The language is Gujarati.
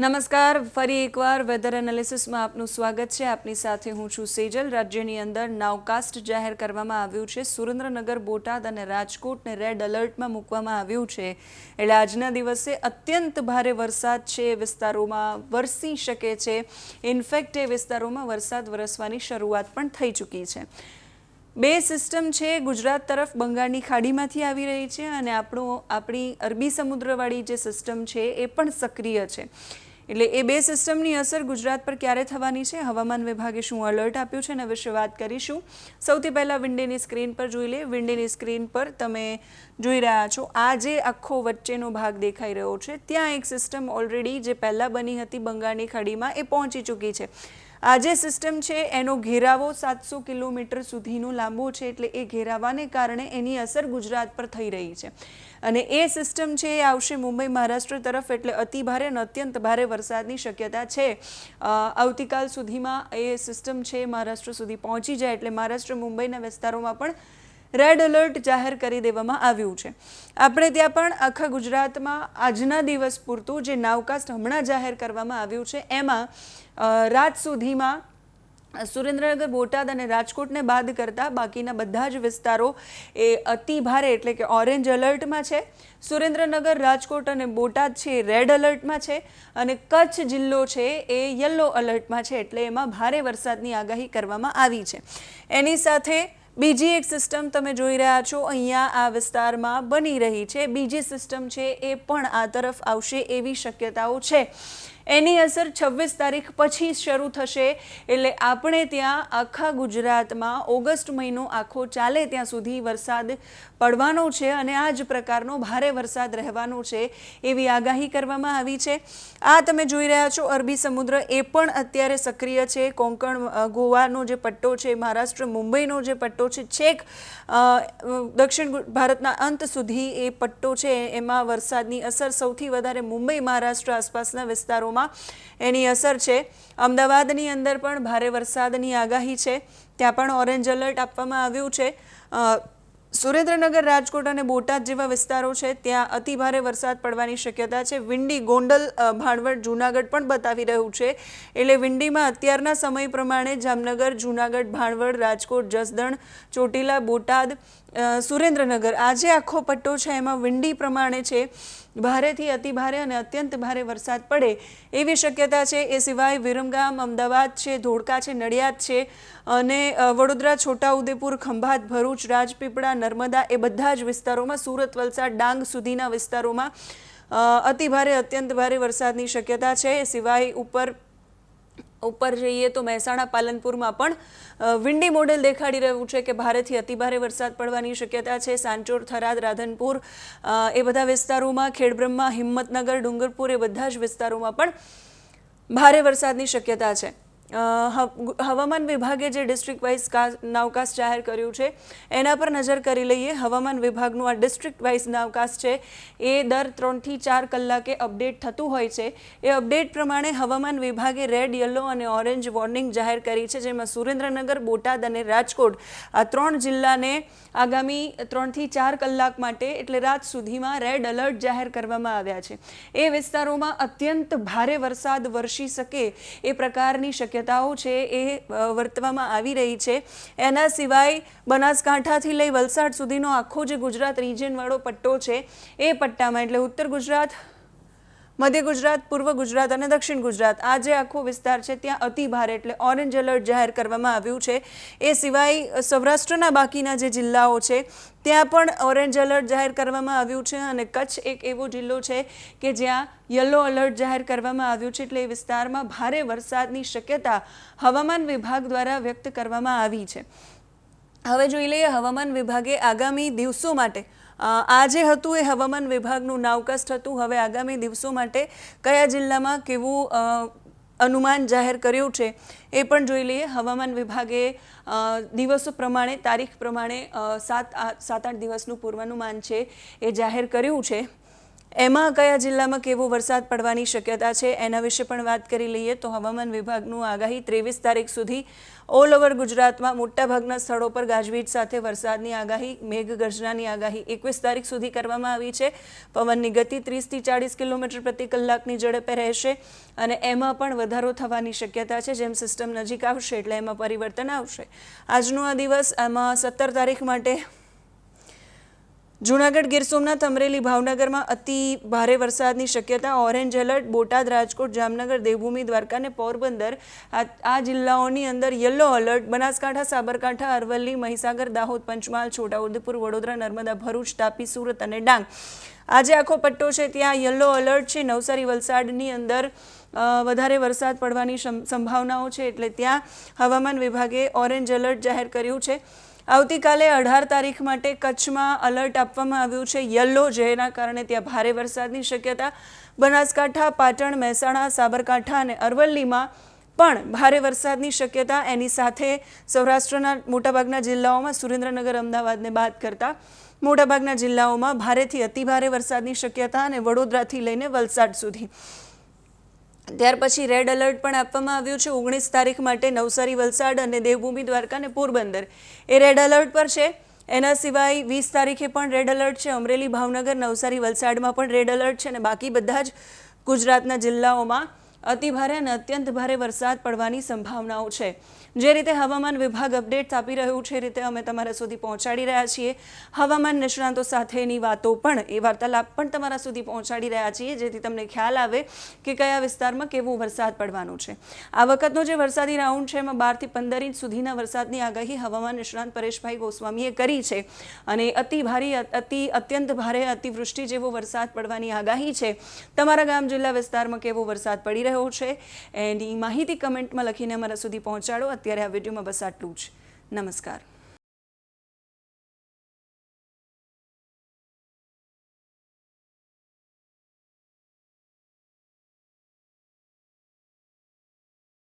નમસ્કાર, ફરી એકવાર વેધર એનાલિસિસમાં આપનું સ્વાગત છે. આપની સાથે હું છું સેજલ. રાજ્યની અંદર નાવકાસ્ટ જાહેર કરવામાં આવ્યું છે. સુરેન્દ્રનગર, બોટાદ અને રાજકોટને રેડ એલર્ટમાં મૂકવામાં આવ્યું છે. એટલે આજના દિવસે અત્યંત ભારે વરસાદ છે. વિસ્તારોમાં વરસી શકે છે. ઇનફેક્ટ એ વિસ્તારોમાં વરસાદ વરસવાની શરૂઆત પણ થઈ ચૂકી છે. બે સિસ્ટમ છે. ગુજરાત તરફ બંગાળની ખાડીમાંથી આવી રહી છે અને આપણો, આપણી અરબી સમુદ્રવાળી જે સિસ્ટમ છે એ પણ સક્રિય છે. એટલે એ બે સિસ્ટમની અસર ગુજરાત પર ક્યારે થવાની છે? હવામાન વિભાગે શું અલર્ટ આપ્યું છે? એના વિશે વાત કરીશું. સૌથી પહેલાં વિન્ડેની સ્ક્રીન પર જોઈ લે. વિન્ડેની સ્ક્રીન પર તમે જોઈ રહ્યા છો, આ જે આખો વચ્ચેનો ભાગ દેખાઈ રહ્યો છે, ત્યાં એક સિસ્ટમ ઓલરેડી જે પહેલાં બની હતી બંગાળની ખાડીમાં, એ પહોંચી ચૂકી છે. આ જે સિસ્ટમ છે, એનો ઘેરાવો સાતસો કિલોમીટર સુધીનો લાંબો છે, એટલે એ ઘેરાવાને કારણે એની અસર ગુજરાત પર થઈ રહી છે. અને એ સિસ્ટમ છે, એ આવશે મુંબઈ, મહારાષ્ટ્ર તરફ, એટલે અતિ ભારે અને અત્યંત ભારે વરસાદની શક્યતા છે. આવતીકાલ સુધીમાં એ સિસ્ટમ છે, મહારાષ્ટ્ર સુધી પહોંચી જાય, એટલે મહારાષ્ટ્ર, મુંબઈના વિસ્તારોમાં પણ રેડ એલર્ટ જાહેર કરી દેવામાં આવ્યું છે. આપણે ત્યાં પણ આખા ગુજરાતમાં આજના દિવસ પૂરતું જે નાવકાસ્ટ હમણાં જાહેર કરવામાં આવ્યું છે, એમાં રાત સુધીમાં સુરેન્દ્રનગર, બોટાદ અને રાજકોટને બાદ કરતા બાકીના બધા જ વિસ્તારો એ અતિ ભારે એટલે કે ઓરેન્જ એલર્ટમાં છે. સુરેન્દ્રનગર, રાજકોટ અને બોટાદ છે રેડ એલર્ટમાં છે અને કચ્છ જિલ્લો છે એ યલો એલર્ટમાં છે એટલે એમાં ભારે વરસાદની આગાહી કરવામાં આવી છે. એની સાથે બીજી એક સિસ્ટમ તમે જોઈ રહ્યા છો, અહીંયા આ વિસ્તારમાં બની રહી છે. બીજી સિસ્ટમ છે એ પણ આ તરફ આવશે એવી શક્યતાઓ છે. એની અસર છવ્વીસ તારીખ પછી શરૂ થશે. એટલે આપણે ત્યાં આખા ગુજરાતમાં ઓગસ્ટ મહિનો આખો ચાલે ત્યાં સુધી વરસાદ પડવાનો છે અને આ જ પ્રકારનો ભારે વરસાદ રહેવાનો છે એવી આગાહી કરવામાં આવી છે. આ તમે જોઈ રહ્યા છો, અરબી સમુદ્ર એ પણ અત્યારે સક્રિય છે. કોંકણ ગોવાનો જે પટ્ટો છે, મહારાષ્ટ્ર, મુંબઈનો જે પટ્ટો છે, છેક દક્ષિણ ભારતના અંત સુધી એ પટ્ટો છે. એમાં વરસાદની અસર સૌથી વધારે મુંબઈ, મહારાષ્ટ્ર આસપાસના વિસ્તારોમાં એની અસર છે. અમદાવાદની અંદર પણ ભારે વરસાદની આગાહી છે. ત્યાં પણ ઓરેન્જ એલર્ટ આપવામાં આવ્યું છે. સુરેન્દ્રનગર, રાજકોટ અને બોટાદ જેવા વિસ્તારો છે, ત્યાં અતિ ભારે વરસાદ પડવાની શક્યતા છે. વિંડી, ગોંડલ ભાણવડ, જૂનાગઢ પણ બતાવી રહ્યું છે. એટલે વિંડીમાં અત્યારના સમય પ્રમાણે જામનગર, જૂનાગઢ, ભાણવડ, રાજકોટ, જસદણ, ચોટીલા, બોટાદ સુરેન્દ્રનગર. આજે આખો પટ્ટો છે, એમાં વિંડી પ્રમાણે છે. ભારેથી અતિ ભારે અને અત્યંત ભારે વરસાદ પડે. એવી શક્યતા છે, એ સિવાય વિરમગામ, અમદાવાદ છે, ધોળકા છે, નડિયાદ છે અને વડોદરા, છોટાઉદેપુર, ખંભાત, ભરૂચ, રાજપીપળા, નર્મદા એ બધા જ વિસ્તારોમાં સુરત, વલસાડ, ડાંગ સુધીના વિસ્તારોમાં અતિ ભારે, અત્યંત ભારે વરસાદની શક્યતા છે. એ સિવાય ઉપર ઉપર જઈએ તો મહેસાણા પાલનપુરમાં પણ વિન્ડી મોડેલ દેખાડી રહ્યું છે કે ભારેથી અતિભારે વરસાદ પડવાની શક્યતા છે. સાંચોર, થરાદ, રાધનપુર એ બધા વિસ્તારોમાં, ખેડબ્રહ્મા, હિંમતનગર, ડુંગરપુર એ બધા જ વિસ્તારોમાં પણ ભારે વરસાદની શક્યતા છે. હવામાન વિભાગે જે ડિસ્ટ્રિક્ટ વાઇઝ નાવકાસ્ટ જાહેર કર્યું છે, એના પર નજર કરી લઈએ. હવામાન વિભાગનું આ ડિસ્ટ્રિક્ટ વાઇઝ નાવકાસ્ટ છે, એ દર ત્રણથી ચાર કલાકે અપડેટ થતું હોય છે. એ અપડેટ પ્રમાણે હવામાન વિભાગે રેડ યલો અને ઓરેન્જ વોર્નિંગ જાહેર કરી છે, જેમાં સુરેન્દ્રનગર, બોટાદ અને રાજકોટ આ ત્રણ જિલ્લાને આગામી ત્રણથી ચાર કલાક માટે, એટલે રાત સુધીમાં રેડ એલર્ટ જાહેર કરવામાં આવ્યા છે. એ વિસ્તારોમાં અત્યંત ભારે વરસાદ વરસી શકે એ પ્રકારની શક્યતાઓ છે એ વર્તવામાં આવી રહી છે. એના સિવાય બનાસકાંઠાથી લઈ વલસાડ સુધીનો આખો જે ગુજરાત રિજિયનવાળો પટ્ટો છે, એ પટ્ટામાં, એટલે ઉત્તર ગુજરાત મધ્ય ગુજરાત, પૂર્વ ગુજરાત અને દક્ષિણ ગુજરાત. આ જે આખો વિસ્તાર છે, ત્યાં અતિ ભારે એટલે ઓરેન્જ એલર્ટ જાહેર કરવામાં આવ્યું છે. એ સિવાય સૌરાષ્ટ્રના બાકીના જે જિલ્લાઓ છે, ત્યાં પણ ઓરેન્જ એલર્ટ જાહેર કરવામાં આવ્યું છે અને કચ્છ એક એવો જિલ્લો છે કે જ્યાં યલો એલર્ટ જાહેર કરવામાં આવ્યું છે એટલે એ વિસ્તારમાં ભારે વરસાદની શક્યતા હવામાન વિભાગ દ્વારા વ્યક્ત કરવામાં આવી છે. હવે જોઈ લઈએ હવામાન વિભાગે આગામી દિવસો માટે આ જે હતું એ હવામાન વિભાગનું નાવકાસ્ટ હતું, હવે આગામી દિવસો માટે કયા જિલ્લામાં કેવું અનુમાન જાહેર કર્યું છે એ પણ જોઈ લઈએ. હવામાન વિભાગે દિવસો પ્રમાણે, તારીખ પ્રમાણે સાત સાત, આઠ દિવસનું પૂર્વાનુમાન છે એ જાહેર કર્યું છે. એમાં કયા જિલ્લામાં કેવો વરસાદ પડવાની શક્યતા છે એના વિશે પણ વાત કરી લઈએ તો હવામાન વિભાગનું આગાહી ત્રેવીસ તારીખ સુધી ઓલ ઓવર ગુજરાતમાં મોટાભાગના સ્થળો પર ગાજવીજ સાથે વરસાદની આગાહી, મેઘગર્જનાની આગાહી એકવીસ તારીખ સુધી કરવામાં આવી છે. પવનની ગતિ ત્રીસથી ચાળીસ કિલોમીટર પ્રતિ કલાકની ઝડપે રહેશે અને એમાં પણ વધારો થવાની શક્યતા છે. જેમ સિસ્ટમ નજીક આવશે એટલે એમાં પરિવર્તન આવશે. આજનો આ દિવસ, આમાં સત્તર તારીખ માટે જૂનાગઢ ગીર સોમનાથ અમરેલી ભાવનગરમાં અતિ ભારે વરસાદની શક્યતા, ઓરેન્જ એલર્ટ, બોટાદ રાજકોટ, જામનગર, દેવભૂમિ, દ્વારકા અને પોરબંદર. આ જિલ્લાઓની અંદર યલો એલર્ટ, બનાસકાંઠા, સાબરકાંઠા, અરવલ્લી, મહીસાગર, દાહોદ, પંચમહાલ, છોટાઉદેપુર, વડોદરા, નર્મદા, ભરૂચ, તાપી, સુરત અને ડાંગ. આજે આખો પટ્ટો છે ત્યાં યલો એલર્ટ છે. નવસારી વલસાડની અંદર વધારે વરસાદ પડવાની સંભાવનાઓ છે. એટલે ત્યાં હવામાન વિભાગે ઓરેન્જ એલર્ટ જાહેર કર્યું છે. આવતીકાલે અઢાર તારીખ માટે કચ્છમાં અલર્ટ આપવામાં આવ્યું છે. યલો જેના કારણે ત્યાં ભારે વરસાદની શક્યતા. બનાસકાંઠા, પાટણ, મહેસાણા, સાબરકાંઠા અને અરવલ્લીમાં પણ ભારે વરસાદની શક્યતા. એની સાથે સૌરાષ્ટ્રના મોટાભાગના જિલ્લાઓમાં સુરેન્દ્રનગર, અમદાવાદને બાદ કરતા મોટાભાગના જિલ્લાઓમાં ભારેથી અતિભારે વરસાદની શક્યતા અને વડોદરાથી લઈને વલસાડ સુધી. ત્યાર પછી રેડ એલર્ટ પણ આપવામાં આવ્યું છે. ઓગણીસ તારીખ માટે નવસારી, વલસાડ અને દેવભૂમિ, દ્વારકા અને પોરબંદર. એ રેડ એલર્ટ પર છે. એના સિવાય વીસ તારીખે પણ રેડ એલર્ટ છે. અમરેલી, ભાવનગર, નવસારી, વલસાડમાં પણ રેડ એલર્ટ છે અને બાકી બધા જ ગુજરાતના જિલ્લાઓમાં અતિભારે અને અત્યંત ભારે વરસાદ પડવાની સંભાવનાઓ છે. જે રીતે હવામાન વિભાગ અપડેટ્સ આપી રહ્યું છે રીતે અમે તમારા સુધી પહોંચાડી રહ્યા છીએ. હવામાન નિષ્ણાંતો સાથેની વાતો પણ, એ વાર્તાલાપ પણ તમારા સુધી પહોંચાડી રહ્યા છીએ, જેથી તમને ખ્યાલ આવે કે કયા વિસ્તારમાં કેવો વરસાદ પડવાનો છે. આ વખતનો જે વરસાદી રાઉન્ડ છે, એમાં બારથી પંદર ઇંચ સુધીના વરસાદની આગાહી હવામાન નિષ્ણાંત પરેશભાઈ ગોસ્વામીએ કરી છે. અને અતિ ભારે, અતિ અત્યંત ભારે અતિવૃષ્ટિ જેવો વરસાદ પડવાની આગાહી છે. તમારા ગામ, જિલ્લા વિસ્તારમાં કેવો વરસાદ પડી રહ્યો છે. એની માહિતી કમેન્ટમાં લખીને અમારા સુધી પહોંચાડો. અત્યારે આ વિડીયોમાં બસ આટલું જ. નમસ્કાર.